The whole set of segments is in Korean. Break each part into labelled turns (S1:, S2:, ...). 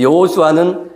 S1: 여호수아는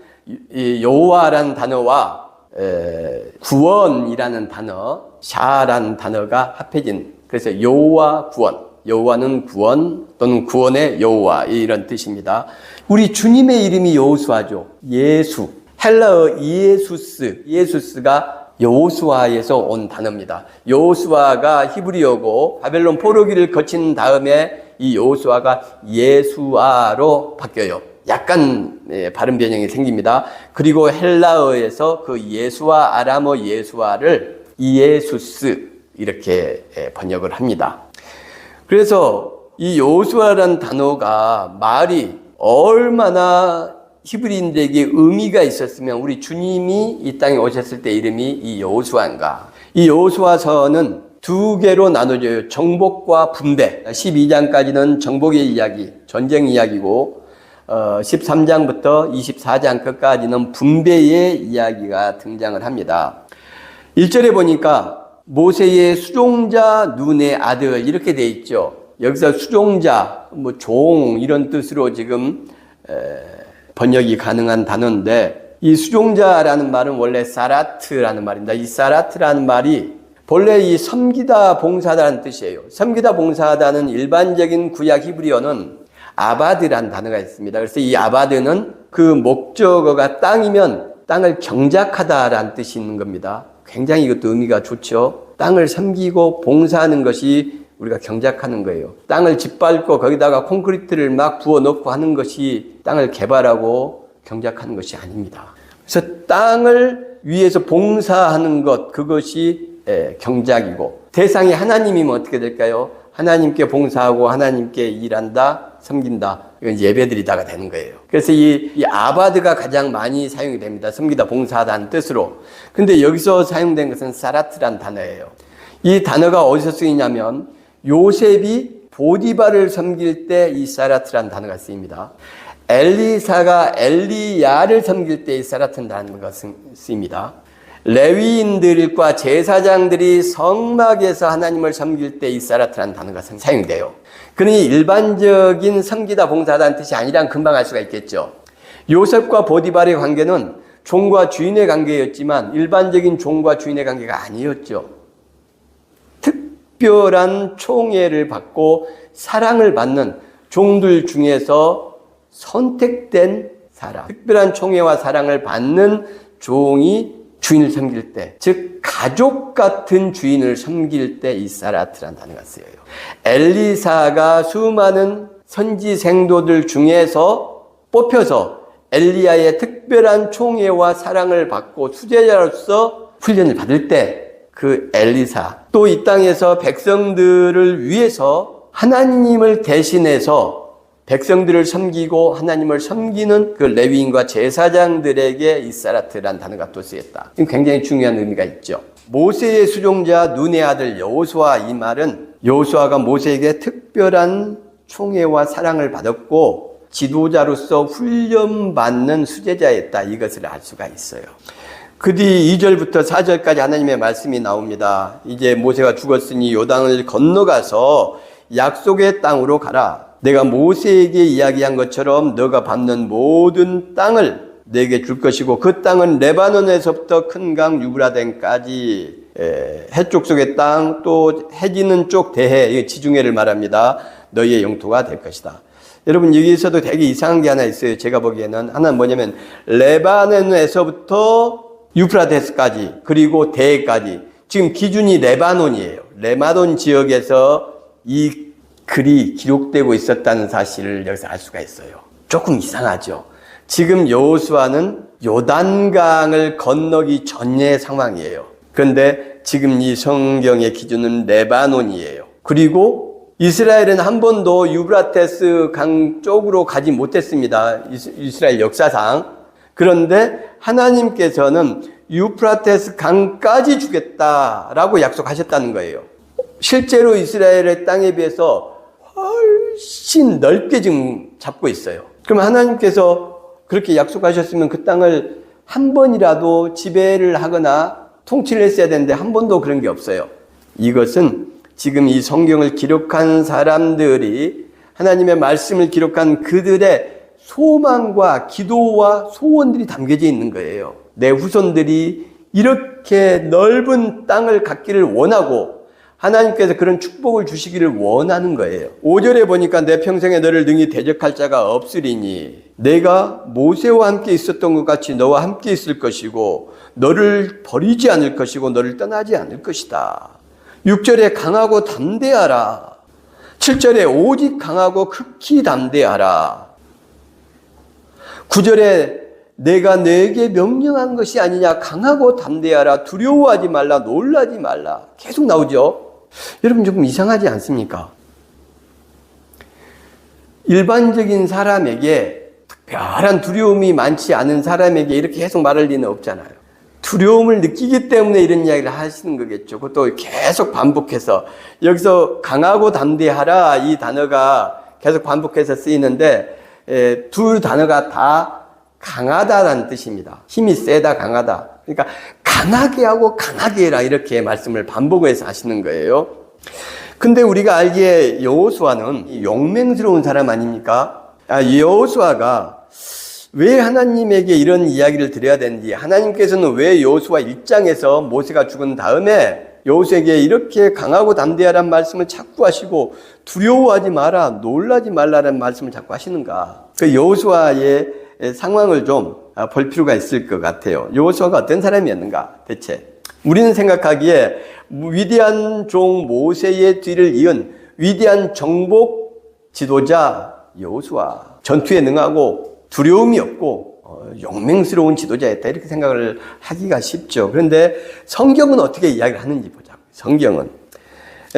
S1: 여호와라는 단어와 에, 구원이라는 단어, 샤라는 단어가 합해진 그래서 여호와 구원, 여호와는 구원 또는 구원의 여호와 이런 뜻입니다. 우리 주님의 이름이 여호수아죠. 예수, 헬라어 이에수스, 이에수스가 여호수아에서 온 단어입니다. 여호수아가 히브리어고 바벨론 포로기를 거친 다음에 이 여호수아가 예수아로 바뀌어요. 약간 예, 발음 변형이 생깁니다. 그리고 헬라어에서 그 예수와 아람어 예수아를 이에수스 이렇게 예, 번역을 합니다. 그래서 이 여호수아라는 단어가 말이 얼마나 히브리인들에게 의미가 있었으면 우리 주님이 이 땅에 오셨을 때 이름이 이 여호수아인가. 이 여호수아서는 두 개로 나눠져요. 정복과 분배. 12장까지는 정복의 이야기, 전쟁 이야기고 어, 13장부터 24장 끝까지는 분배의 이야기가 등장을 합니다. 1절에 보니까 모세의 수종자 눈의 아들 이렇게 돼 있죠. 여기서 수종자, 뭐 종 이런 뜻으로 지금 에, 번역이 가능한 단어인데 이 수종자라는 말은 원래 사라트라는 말입니다. 이 사라트라는 말이 본래 이 섬기다 봉사다라는 뜻이에요. 섬기다 봉사다는 일반적인 구약 히브리어는 아바드라는 단어가 있습니다. 그래서 이 아바드는 그 목적어가 땅이면 땅을 경작하다라는 뜻이 있는 겁니다. 굉장히 이것도 의미가 좋죠. 땅을 섬기고 봉사하는 것이 우리가 경작하는 거예요. 땅을 짓밟고 거기다가 콘크리트를 막 부어 넣고 하는 것이 땅을 개발하고 경작하는 것이 아닙니다. 그래서 땅을 위해서 봉사하는 것, 그것이 예, 경작이고 대상이 하나님이면 어떻게 될까요? 하나님께 봉사하고 하나님께 일한다, 섬긴다. 이건 예배드리다가 되는 거예요. 그래서 이, 이 아바드가 가장 많이 사용이 됩니다. 섬기다, 봉사하다는 뜻으로. 근데 여기서 사용된 것은 사라트란 단어예요. 이 단어가 어디서 쓰이냐면 요셉이 보디바를 섬길 때 이 사라트란 단어가 쓰입니다. 엘리사가 엘리야를 섬길 때 이 사라트란 단어가 쓰입니다. 레위인들과 제사장들이 성막에서 하나님을 섬길 때 이 사라트란 단어가 사용돼요. 그러니 일반적인 섬기다 봉사다는 뜻이 아니란 금방 알 수가 있겠죠. 요셉과 보디발의 관계는 종과 주인의 관계였지만 일반적인 종과 주인의 관계가 아니었죠. 특별한 총애를 받고 사랑을 받는 종들 중에서 선택된 사람, 특별한 총애와 사랑을 받는 종이 주인을 섬길 때, 즉 가족 같은 주인을 섬길 때 이 사라트란 단어가 쓰여요. 엘리사가 수많은 선지 생도들 중에서 뽑혀서 엘리야의 특별한 총애와 사랑을 받고 수제자로서 훈련을 받을 때 그 엘리사 또 이 땅에서 백성들을 위해서 하나님을 대신해서 백성들을 섬기고 하나님을 섬기는 그 레위인과 제사장들에게 이사라트란 단어가 또 쓰였다. 굉장히 중요한 의미가 있죠. 모세의 수종자 눈의 아들 여호수아 이 말은 여호수아가 모세에게 특별한 총애와 사랑을 받았고 지도자로서 훈련받는 수제자였다. 이것을 알 수가 있어요. 그 뒤 2절부터 4절까지 하나님의 말씀이 나옵니다. 이제 모세가 죽었으니 요단을 건너가서 약속의 땅으로 가라. 내가 모세에게 이야기한 것처럼 너가 밟는 모든 땅을 내게 줄 것이고 그 땅은 레바논에서부터 큰 강 유브라덴까지 해쪽 속의 땅 또 해지는 쪽 대해 지중해를 말합니다. 너희의 영토가 될 것이다. 여러분 여기에서도 되게 이상한 게 하나 있어요. 제가 보기에는 하나는 뭐냐면 레바논에서부터 유프라데스까지 그리고 대해까지 지금 기준이 레바논이에요. 레바논 지역에서 이 글이 기록되고 있었다는 사실을 여기서 알 수가 있어요. 조금 이상하죠. 지금 여호수아는 요단강을 건너기 전의 상황이에요. 그런데 지금 이 성경의 기준은 레바논이에요. 그리고 이스라엘은 한 번도 유브라테스 강 쪽으로 가지 못했습니다. 이스라엘 역사상. 그런데 하나님께서는 유프라테스 강까지 주겠다라고 약속하셨다는 거예요. 실제로 이스라엘의 땅에 비해서 훨씬 넓게 지금 잡고 있어요. 그럼 하나님께서 그렇게 약속하셨으면 그 땅을 한 번이라도 지배를 하거나 통치를 했어야 되는데 한 번도 그런 게 없어요. 이것은 지금 이 성경을 기록한 사람들이 하나님의 말씀을 기록한 그들의 소망과 기도와 소원들이 담겨져 있는 거예요. 내 후손들이 이렇게 넓은 땅을 갖기를 원하고 하나님께서 그런 축복을 주시기를 원하는 거예요. 5절에 보니까 내 평생에 너를 능히 대적할 자가 없으리니 내가 모세와 함께 있었던 것 같이 너와 함께 있을 것이고 너를 버리지 않을 것이고 너를 떠나지 않을 것이다. 6절에 강하고 담대하라. 7절에 오직 강하고 극히 담대하라. 9절에 내가 너에게 명령한 것이 아니냐 강하고 담대하라 두려워하지 말라 놀라지 말라 계속 나오죠. 여러분 조금 이상하지 않습니까? 일반적인 사람에게 특별한 두려움이 많지 않은 사람에게 이렇게 계속 말할 리는 없잖아요. 두려움을 느끼기 때문에 이런 이야기를 하시는 거겠죠. 그것도 계속 반복해서 여기서 강하고 담대하라 이 단어가 계속 반복해서 쓰이는데 에, 두 단어가 다 강하다라는 뜻입니다. 힘이 세다, 강하다. 그러니까 강하게 하고 강하게 해라 이렇게 말씀을 반복해서 하시는 거예요. 근데 우리가 알기에 여호수아는 용맹스러운 사람 아닙니까? 아, 여호수아가 왜 하나님에게 이런 이야기를 드려야 되는지 하나님께서는 왜 여호수아 1장에서 모세가 죽은 다음에 여호수에게 이렇게 강하고 담대하란 말씀을 자꾸 하시고 두려워하지 마라 놀라지 말라는 말씀을 자꾸 하시는가 그 여호수아의 상황을 좀 볼 필요가 있을 것 같아요 여호수아가 어떤 사람이었는가 대체 우리는 생각하기에 위대한 종 모세의 뒤를 이은 위대한 정복 지도자 여호수아 전투에 능하고 두려움이 없고 어, 용맹스러운 지도자였다 이렇게 생각을 하기가 쉽죠. 그런데 성경은 어떻게 이야기를 하는지 보자고. 성경은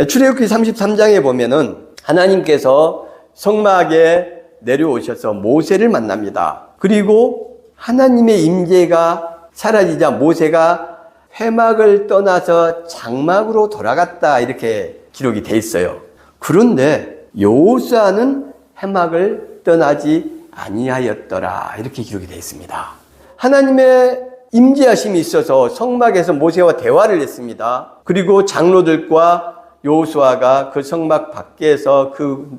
S1: 출애굽기 33장에 보면은 하나님께서 성막에 내려오셔서 모세를 만납니다. 그리고 하나님의 임재가 사라지자 모세가 회막을 떠나서 장막으로 돌아갔다 이렇게 기록이 돼 있어요. 그런데 여호수아는 회막을 떠나지 아니하였더라 이렇게 기록이 되어 있습니다. 하나님의 임재하심이 있어서 성막에서 모세와 대화를 했습니다. 그리고 장로들과 여호수아가 그 성막 밖에서 그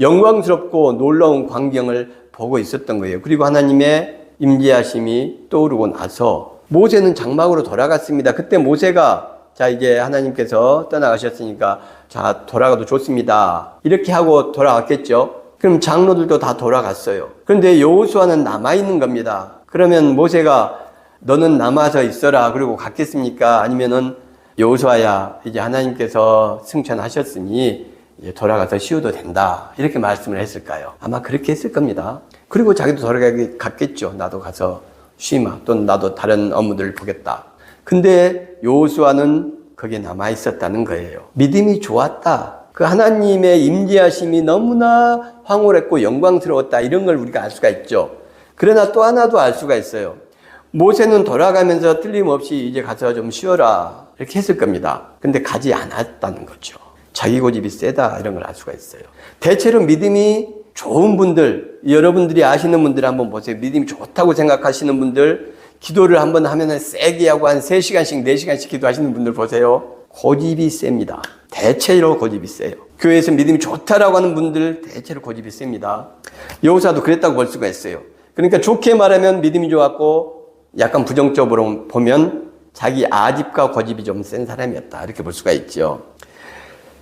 S1: 영광스럽고 놀라운 광경을 보고 있었던 거예요. 그리고 하나님의 임재하심이 떠오르고 나서 모세는 장막으로 돌아갔습니다. 그때 모세가 자 이제 하나님께서 떠나가셨으니까 자 돌아가도 좋습니다. 이렇게 하고 돌아갔겠죠. 그럼 장로들도 다 돌아갔어요. 그런데 여호수아는 남아 있는 겁니다. 그러면 모세가 너는 남아서 있어라 그리고 갔겠습니까? 아니면은 여호수아야 이제 하나님께서 승천하셨으니 이제 돌아가서 쉬어도 된다 이렇게 말씀을 했을까요? 아마 그렇게 했을 겁니다. 그리고 자기도 돌아가게 갔겠죠. 나도 가서 쉬마 또는 나도 다른 업무들을 보겠다. 근데 여호수아는 거기에 남아 있었다는 거예요. 믿음이 좋았다. 그 하나님의 임재하심이 너무나 황홀했고 영광스러웠다. 이런 걸 우리가 알 수가 있죠. 그러나 또 하나도 알 수가 있어요. 모세는 돌아가면서 틀림없이 이제 가서 좀 쉬어라. 이렇게 했을 겁니다. 근데 가지 않았다는 거죠. 자기 고집이 세다. 이런 걸 알 수가 있어요. 대체로 믿음이 좋은 분들, 여러분들이 아시는 분들 한번 보세요. 믿음이 좋다고 생각하시는 분들, 기도를 한번 하면 세게 하고 한 3시간씩, 4시간씩 기도하시는 분들 보세요. 고집이 셉니다. 대체로 고집이 세요. 교회에서 믿음이 좋다라고 하는 분들 대체로 고집이 셉니다. 여호사도 그랬다고 볼 수가 있어요. 그러니까 좋게 말하면 믿음이 좋았고 약간 부정적으로 보면 자기 아집과 고집이 좀 센 사람이었다. 이렇게 볼 수가 있죠.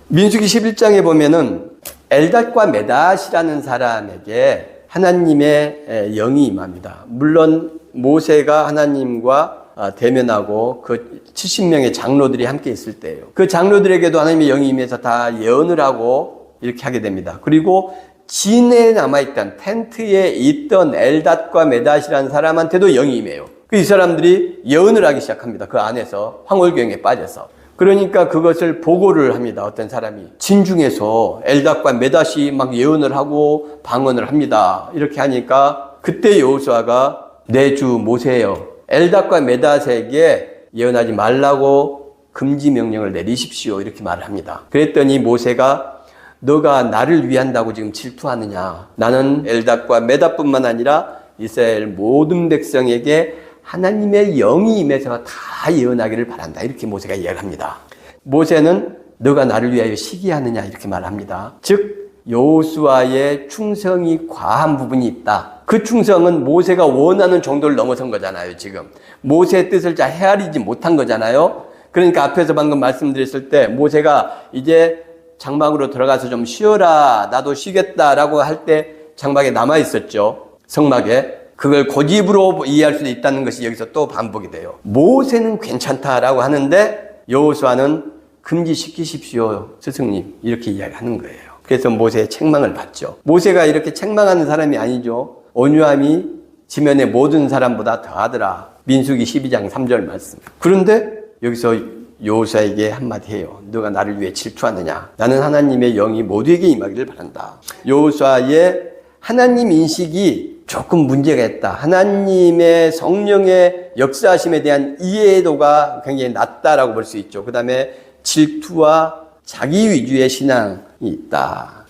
S1: 민수기 11장에 보면은 엘닷과 메닷이라는 사람에게 하나님의 영이 임합니다. 물론 모세가 하나님과 대면하고 그 70명의 장로들이 함께 있을 때예요. 그 장로들에게도 하나님의 영이 임해서 다 예언을 하고 이렇게 하게 됩니다. 그리고 진에 남아있던 텐트에 있던 엘닷과 메닷이라는 사람한테도 영이 임해요. 그 이 사람들이 예언을 하기 시작합니다. 그 안에서 황홀경에 빠져서. 그러니까 그것을 보고를 합니다. 어떤 사람이. 진중에서 엘닷과 메닷이 막 예언을 하고 방언을 합니다. 이렇게 하니까 그때 여호수아가 내 주 모세여 엘닷과 메닷에게 예언하지 말라고 금지 명령을 내리십시오. 이렇게 말을 합니다. 그랬더니 모세가 너가 나를 위한다고 지금 질투하느냐. 나는 엘닷과 메닷뿐만 아니라 이스라엘 모든 백성에게 하나님의 영이 임해서 다 예언하기를 바란다. 이렇게 모세가 이야기합니다. 모세는 너가 나를 위하여 시기하느냐 이렇게 말합니다. 즉 여호수아의 충성이 과한 부분이 있다. 그 충성은 모세가 원하는 정도를 넘어선 거잖아요, 지금. 모세의 뜻을 잘 헤아리지 못한 거잖아요. 그러니까 앞에서 방금 말씀드렸을 때 모세가 이제 장막으로 들어가서 좀 쉬어라. 나도 쉬겠다라고 할 때 장막에 남아 있었죠. 성막에. 그걸 고집으로 이해할 수도 있다는 것이 여기서 또 반복이 돼요. 모세는 괜찮다라고 하는데 여호수아는 금지시키십시오, 스승님. 이렇게 이야기하는 거예요. 그래서 모세의 책망을 받죠. 모세가 이렇게 책망하는 사람이 아니죠. 온유함이 지면의 모든 사람보다 더하더라. 민수기 12장 3절 말씀. 그런데 여기서 여호수아에게 한마디 해요. 너가 나를 위해 질투하느냐? 나는 하나님의 영이 모두에게 임하기를 바란다. 여호수아의 하나님 인식이 조금 문제가 있다. 하나님의 성령의 역사하심에 대한 이해도가 굉장히 낮다라고 볼 수 있죠. 그 다음에 질투와 자기 위주의 신앙이 있다.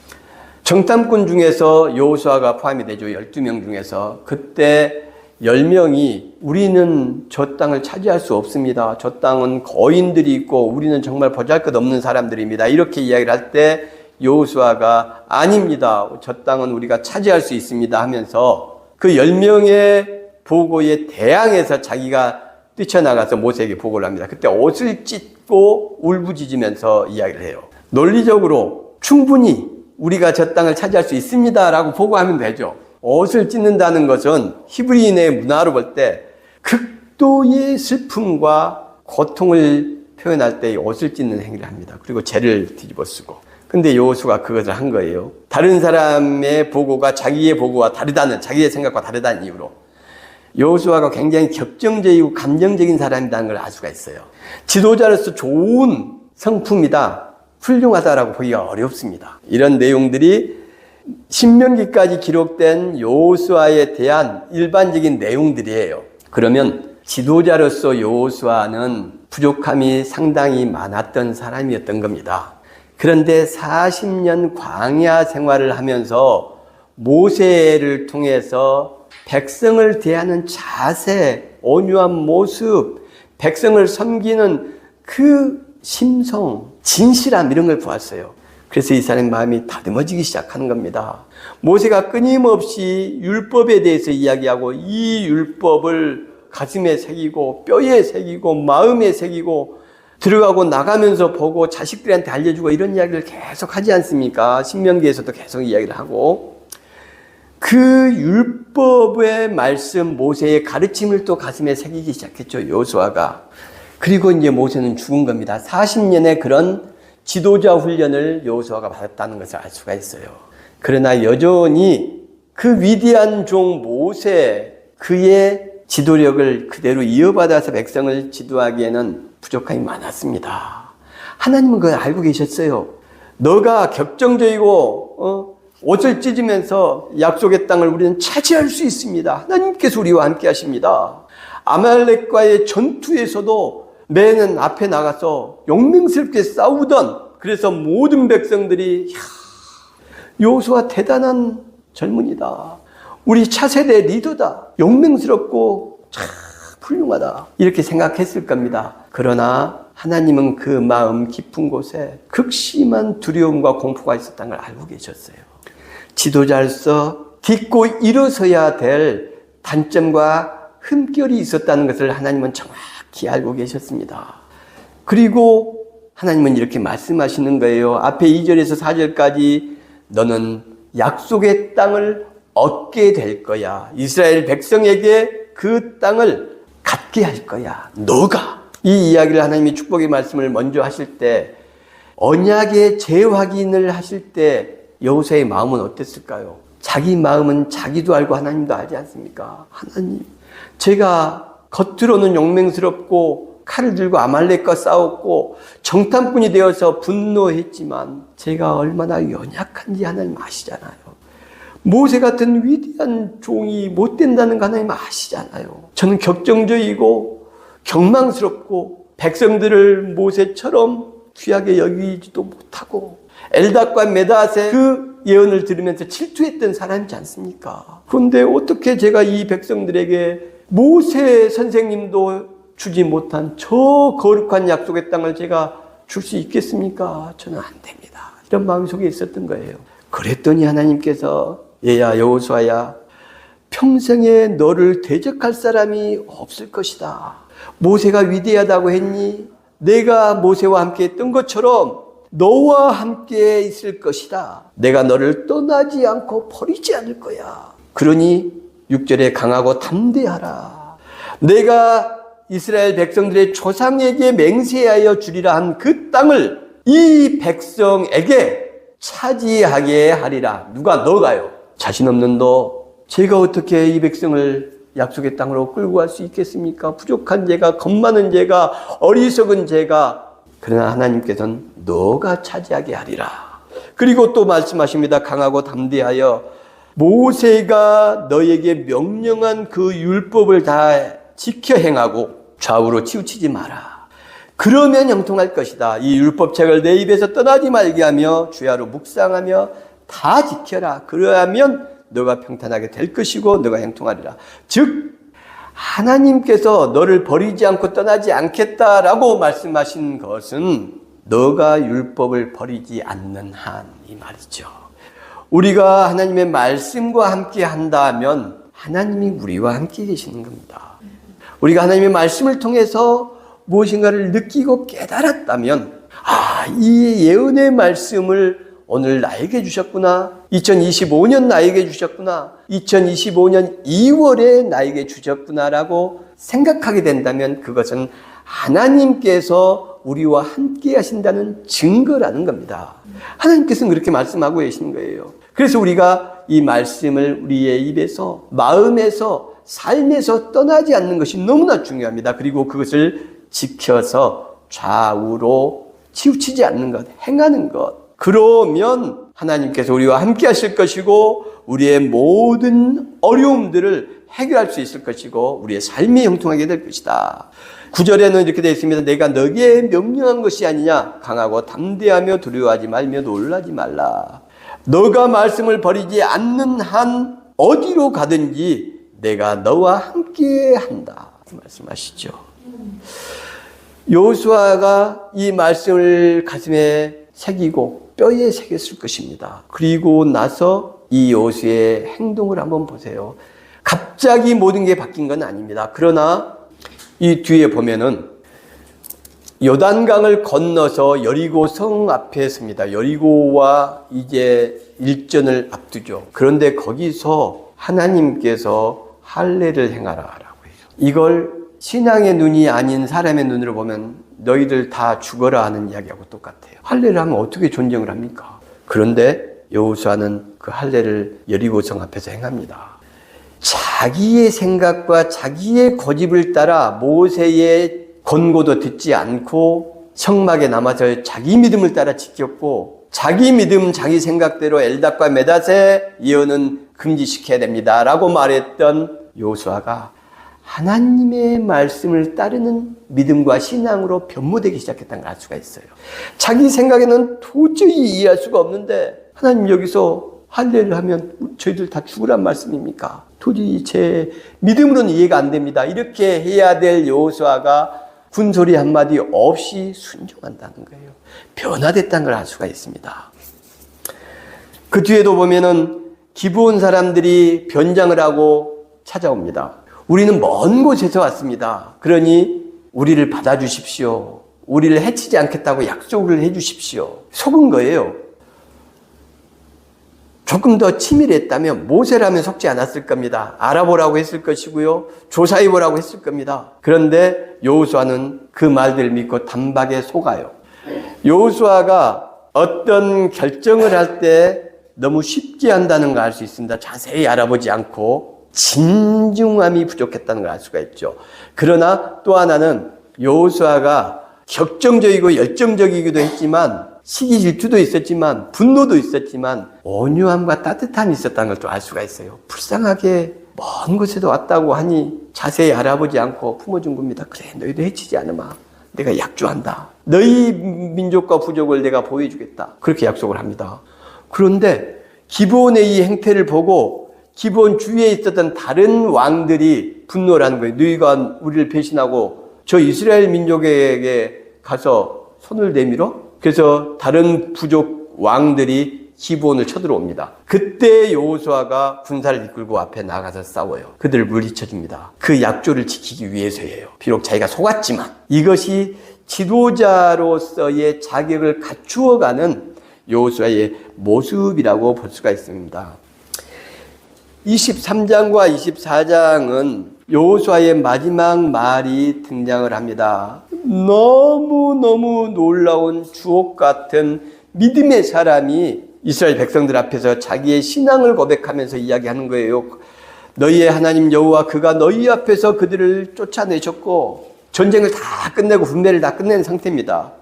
S1: 정탐꾼 중에서 여호수아가 포함이 되죠. 12명 중에서. 그때 10명이 우리는 저 땅을 차지할 수 없습니다. 저 땅은 거인들이 있고 우리는 정말 보잘것없는 사람들입니다. 이렇게 이야기를 할때 여호수아가 아닙니다. 저 땅은 우리가 차지할 수 있습니다 하면서 그 10명의 보고에 대항해서 자기가 뛰쳐나가서 모세에게 보고를 합니다. 그때 옷을 찢고 울부짖으면서 이야기를 해요. 논리적으로 충분히 우리가 저 땅을 차지할 수 있습니다라고 보고하면 되죠. 옷을 찢는다는 것은 히브리인의 문화로 볼 때 극도의 슬픔과 고통을 표현할 때 옷을 찢는 행위를 합니다. 그리고 죄를 뒤집어 쓰고. 근데 여호수가 그것을 한 거예요. 다른 사람의 보고가 자기의 보고와 다르다는 자기의 생각과 다르다는 이유로 여호수아가 굉장히 격정적이고 감정적인 사람이라는 걸 알 수가 있어요. 지도자로서 좋은 성품이다, 훌륭하다라고 보기가 어렵습니다. 이런 내용들이 신명기까지 기록된 여호수아에 대한 일반적인 내용들이에요. 그러면 지도자로서 여호수아는 부족함이 상당히 많았던 사람이었던 겁니다. 그런데 40년 광야 생활을 하면서 모세를 통해서 백성을 대하는 자세, 온유한 모습, 백성을 섬기는 그 심성, 진실함 이런 걸 보았어요. 그래서 이 사람의 마음이 다듬어지기 시작하는 겁니다. 모세가 끊임없이 율법에 대해서 이야기하고 이 율법을 가슴에 새기고 뼈에 새기고 마음에 새기고 들어가고 나가면서 보고 자식들한테 알려주고 이런 이야기를 계속 하지 않습니까? 신명기에서도 계속 이야기를 하고 그 율법의 말씀 모세의 가르침을 또 가슴에 새기기 시작했죠. 요수아가. 그리고 이제 모세는 죽은 겁니다. 40년의 그런 지도자 훈련을 여호수아가 받았다는 것을 알 수가 있어요. 그러나 여전히 그 위대한 종 모세 그의 지도력을 그대로 이어받아서 백성을 지도하기에는 부족함이 많았습니다. 하나님은 그걸 알고 계셨어요. 너가 격정적이고 어? 옷을 찢으면서 약속의 땅을 우리는 차지할 수 있습니다. 하나님께서 우리와 함께 하십니다. 아말렉과의 전투에서도 매는 앞에 나가서 용맹스럽게 싸우던 그래서 모든 백성들이 요수와 대단한 젊은이다. 우리 차세대 리더다. 용맹스럽고 참 훌륭하다. 이렇게 생각했을 겁니다. 그러나 하나님은 그 마음 깊은 곳에 극심한 두려움과 공포가 있었다는 걸 알고 계셨어요. 지도자로서 딛고 일어서야 될 단점과 흠결이 있었다는 것을 하나님은 정확히 알고 계셨습니다. 그리고 하나님은 이렇게 말씀하시는 거예요. 앞에 2절에서 4절까지 너는 약속의 땅을 얻게 될 거야. 이스라엘 백성에게 그 땅을 갖게 할 거야. 너가. 이 이야기를 하나님이 축복의 말씀을 먼저 하실 때 언약의 재확인을 하실 때 여호수아의 마음은 어땠을까요? 자기 마음은 자기도 알고 하나님도 알지 않습니까? 하나님, 제가 겉으로는 용맹스럽고 칼을 들고 아말렉과 싸웠고 정탐꾼이 되어서 분노했지만 제가 얼마나 연약한지 하나님 아시잖아요. 모세 같은 위대한 종이 못 된다는 거 하나님 아시잖아요. 저는 격정적이고 경망스럽고 백성들을 모세처럼 귀하게 여기지도 못하고 엘닷과 메닷의 그 예언을 들으면서 질투했던 사람이지 않습니까? 그런데 어떻게 제가 이 백성들에게 모세 선생님도 주지 못한 저 거룩한 약속의 땅을 제가 줄 수 있겠습니까? 저는 안 됩니다. 이런 마음 속에 있었던 거예요. 그랬더니 하나님께서 얘야 여호수아야 평생에 너를 대적할 사람이 없을 것이다. 모세가 위대하다고 했니? 내가 모세와 함께 했던 것처럼 너와 함께 있을 것이다. 내가 너를 떠나지 않고 버리지 않을 거야. 그러니 6절에 강하고 담대하라. 내가 이스라엘 백성들의 조상에게 맹세하여 주리라 한 그 땅을 이 백성에게 차지하게 하리라. 누가 너가요? 자신 없는 너, 제가 어떻게 이 백성을 약속의 땅으로 끌고 갈 수 있겠습니까? 부족한 제가, 겁 많은 제가, 어리석은 제가. 그러나 하나님께서는 너가 차지하게 하리라. 그리고 또 말씀하십니다. 강하고 담대하여 모세가 너에게 명령한 그 율법을 다 지켜 행하고 좌우로 치우치지 마라. 그러면 형통할 것이다. 이 율법책을 내 입에서 떠나지 말게 하며 주야로 묵상하며 다 지켜라. 그러하면 너가 평탄하게 될 것이고 너가 형통하리라. 즉 하나님께서 너를 버리지 않고 떠나지 않겠다라고 말씀하신 것은 너가 율법을 버리지 않는 한 이 말이죠. 우리가 하나님의 말씀과 함께 한다면 하나님이 우리와 함께 계시는 겁니다. 우리가 하나님의 말씀을 통해서 무엇인가를 느끼고 깨달았다면 아, 이 예언의 말씀을 오늘 나에게 주셨구나. 2025년 나에게 주셨구나. 2025년 2월에 나에게 주셨구나라고 생각하게 된다면 그것은 하나님께서 우리와 함께 하신다는 증거라는 겁니다. 하나님께서는 그렇게 말씀하고 계신 거예요. 그래서 우리가 이 말씀을 우리의 입에서, 마음에서, 삶에서 떠나지 않는 것이 너무나 중요합니다. 그리고 그것을 지켜서 좌우로 치우치지 않는 것, 행하는 것. 그러면 하나님께서 우리와 함께 하실 것이고, 우리의 모든 어려움들을 해결할 수 있을 것이고, 우리의 삶이 형통하게 될 것이다. 구절에는 이렇게 되어 있습니다. 내가 너에게 명령한 것이 아니냐. 강하고 담대하며 두려워하지 말며 놀라지 말라. 너가 말씀을 버리지 않는 한 어디로 가든지 내가 너와 함께 한다. 말씀하시죠. 요수아가 이 말씀을 가슴에 새기고 뼈에 새겼을 것입니다. 그리고 나서 이 요수의 행동을 한번 보세요. 갑자기 모든 게 바뀐 건 아닙니다. 그러나 이 뒤에 보면은 요단강을 건너서 여리고 성 앞에 섭니다. 여리고와 이제 일전을 앞두죠. 그런데 거기서 하나님께서 할례를 행하라라고 해요. 이걸 신앙의 눈이 아닌 사람의 눈으로 보면 너희들 다 죽어라 하는 이야기하고 똑같아요. 할례를 하면 어떻게 존경을 합니까? 그런데 여호수아는 그 할례를 여리고성 앞에서 행합니다. 자기의 생각과 자기의 고집을 따라 모세의 권고도 듣지 않고 성막에 남아서 자기 믿음을 따라 지켰고 자기 믿음, 자기 생각대로 엘닥과 메닷의 예언은 금지시켜야 됩니다라고 말했던 요수아가 하나님의 말씀을 따르는 믿음과 신앙으로 변모되기 시작했다는 걸 알 수가 있어요. 자기 생각에는 도저히 이해할 수가 없는데 하나님 여기서 할례를 하면 저희들 다 죽으란 말씀입니까? 도저히 제 믿음으로는 이해가 안 됩니다. 이렇게 해야 될 여호수아가 군소리 한마디 없이 순종한다는 거예요. 변화됐다는 걸 알 수가 있습니다. 그 뒤에도 보면은 기부온 사람들이 변장을 하고 찾아옵니다. 우리는 먼 곳에서 왔습니다. 그러니 우리를 받아주십시오. 우리를 해치지 않겠다고 약속을 해주십시오. 속은 거예요. 조금 더 치밀했다면 모세라면 속지 않았을 겁니다. 알아보라고 했을 것이고요. 조사해보라고 했을 겁니다. 그런데 여호수아는 그 말들을 믿고 단박에 속아요. 여호수아가 어떤 결정을 할 때 너무 쉽게 한다는 걸 알 수 있습니다. 자세히 알아보지 않고 진중함이 부족했다는 걸 알 수가 있죠. 그러나 또 하나는 여호수아가 격정적이고 열정적이기도 했지만 시기 질투도 있었지만 분노도 있었지만 온유함과 따뜻함이 있었다는 걸 또 알 수가 있어요. 불쌍하게 먼 곳에도 왔다고 하니 자세히 알아보지 않고 품어준 겁니다. 그래 너희도 해치지 않으마. 내가 약조한다. 너희 민족과 부족을 내가 보여주겠다. 그렇게 약속을 합니다. 그런데 기본의 이 행태를 보고 기본 주위에 있었던 다른 왕들이 분노를 하는 거예요. 너희가 우리를 배신하고 저 이스라엘 민족에게 가서 손을 내밀어? 그래서 다른 부족 왕들이 기브온을 쳐들어옵니다. 그때 여호수아가 군사를 이끌고 앞에 나가서 싸워요. 그들을 물리쳐 줍니다. 그 약조를 지키기 위해서예요. 비록 자기가 속았지만 이것이 지도자로서의 자격을 갖추어가는 여호수아의 모습이라고 볼 수가 있습니다. 23장과 24장은 여호수아의 마지막 말이 등장을 합니다. 너무너무 놀라운 주옥 같은 믿음의 사람이 이스라엘 백성들 앞에서 자기의 신앙을 고백하면서 이야기하는 거예요. 너희의 하나님 여호와 그가 너희 앞에서 그들을 쫓아내셨고 전쟁을 다 끝내고 분배를 다 끝낸 상태입니다.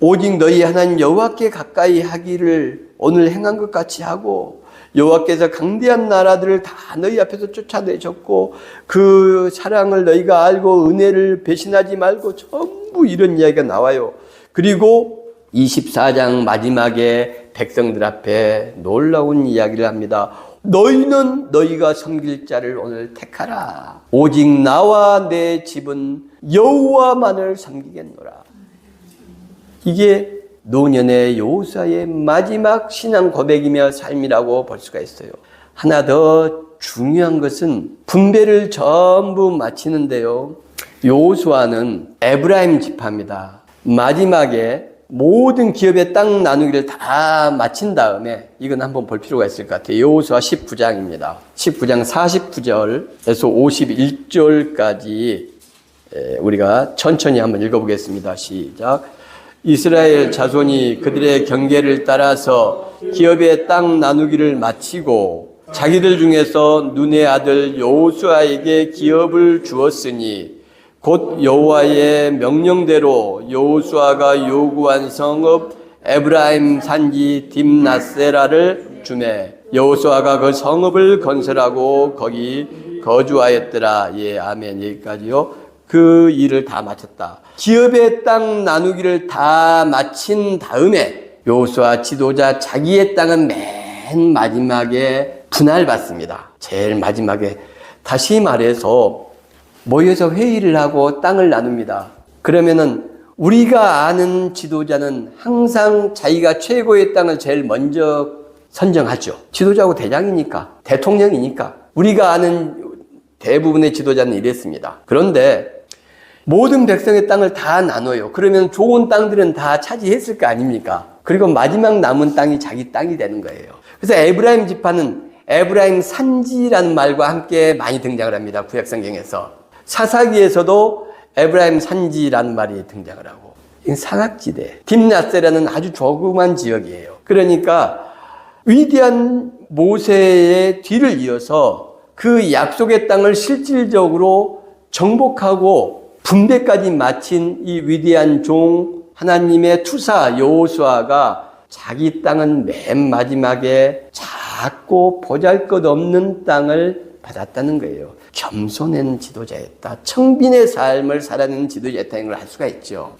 S1: 오직 너희 하나님 여호와께 가까이 하기를 오늘 행한 것 같이 하고 여호와께서 강대한 나라들을 다 너희 앞에서 쫓아내셨고 그 사랑을 너희가 알고 은혜를 배신하지 말고 전부 이런 이야기가 나와요. 그리고 24장 마지막에 백성들 앞에 놀라운 이야기를 합니다. 너희는 너희가 섬길 자를 오늘 택하라. 오직 나와 내 집은 여호와만을 섬기겠노라. 이게 노년의 여호사의 마지막 신앙 고백이며 삶이라고 볼 수가 있어요. 하나 더 중요한 것은 분배를 전부 마치는데요. 여호수아는 에브라임 지파입니다. 마지막에 모든 기업의 땅 나누기를 다 마친 다음에 이건 한번 볼 필요가 있을 것 같아요. 여호수아 19장입니다. 19장 49절에서 51절까지 우리가 천천히 한번 읽어보겠습니다. 시작. 이스라엘 자손이 그들의 경계를 따라서 기업의 땅 나누기를 마치고 자기들 중에서 눈의 아들 여호수아에게 기업을 주었으니 곧 여호와의 명령대로 여호수아가 요구한 성읍 에브라임 산지 딥나세라를 주매 여호수아가 그 성읍을 건설하고 거기 거주하였더라. 예, 아멘. 여기까지요. 그 일을 다 마쳤다. 기업의 땅 나누기를 다 마친 다음에 여호수아 지도자 자기의 땅은 맨 마지막에 분할받습니다. 제일 마지막에 다시 말해서 모여서 회의를 하고 땅을 나눕니다. 그러면은 우리가 아는 지도자는 항상 자기가 최고의 땅을 제일 먼저 선정하죠. 지도자고 대장이니까, 대통령이니까. 우리가 아는 대부분의 지도자는 이랬습니다. 그런데 모든 백성의 땅을 다 나눠요. 그러면 좋은 땅들은 다 차지했을 거 아닙니까? 그리고 마지막 남은 땅이 자기 땅이 되는 거예요. 그래서 에브라임 지파는 에브라임 산지라는 말과 함께 많이 등장을 합니다. 구약성경에서. 사사기에서도 에브라임 산지라는 말이 등장을 하고. 사각지대. 딥나세라는 아주 조그만 지역이에요. 그러니까 위대한 모세의 뒤를 이어서 그 약속의 땅을 실질적으로 정복하고 분배까지 마친 이 위대한 종 하나님의 투사 여호수아가 자기 땅은 맨 마지막에 작고 보잘것없는 땅을 받았다는 거예요. 겸손한 지도자였다. 청빈의 삶을 살아내는 지도자였다는 걸 알 수가 있죠.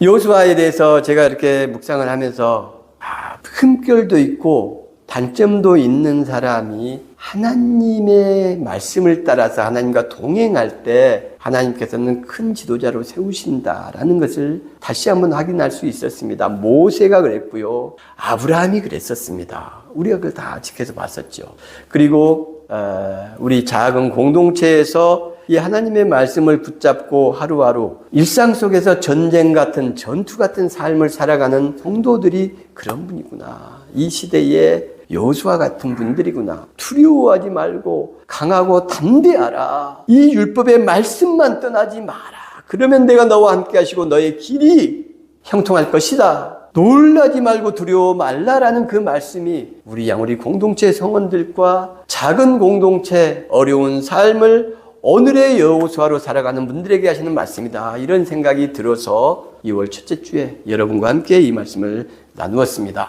S1: 여호수아에 대해서 제가 이렇게 묵상을 하면서 아, 흠결도 있고 단점도 있는 사람이 하나님의 말씀을 따라서 하나님과 동행할 때 하나님께서는 큰 지도자로 세우신다라는 것을 다시 한번 확인할 수 있었습니다. 모세가 그랬고요. 아브라함이 그랬었습니다. 우리가 그걸 다 지켜서 봤었죠. 그리고 어, 우리 작은 공동체에서 이 하나님의 말씀을 붙잡고 하루하루 일상 속에서 전쟁 같은 전투 같은 삶을 살아가는 성도들이 그런 분이구나. 이 시대에 여호수아 같은 분들이구나. 두려워하지 말고 강하고 담대하라. 이 율법의 말씀만 떠나지 마라. 그러면 내가 너와 함께 하시고 너의 길이 형통할 것이다. 놀라지 말고 두려워 말라라는 그 말씀이 우리 양우리 공동체 성원들과 작은 공동체 어려운 삶을 오늘의 여호수아로 살아가는 분들에게 하시는 말씀이다. 이런 생각이 들어서 2월 첫째 주에 여러분과 함께 이 말씀을 나누었습니다.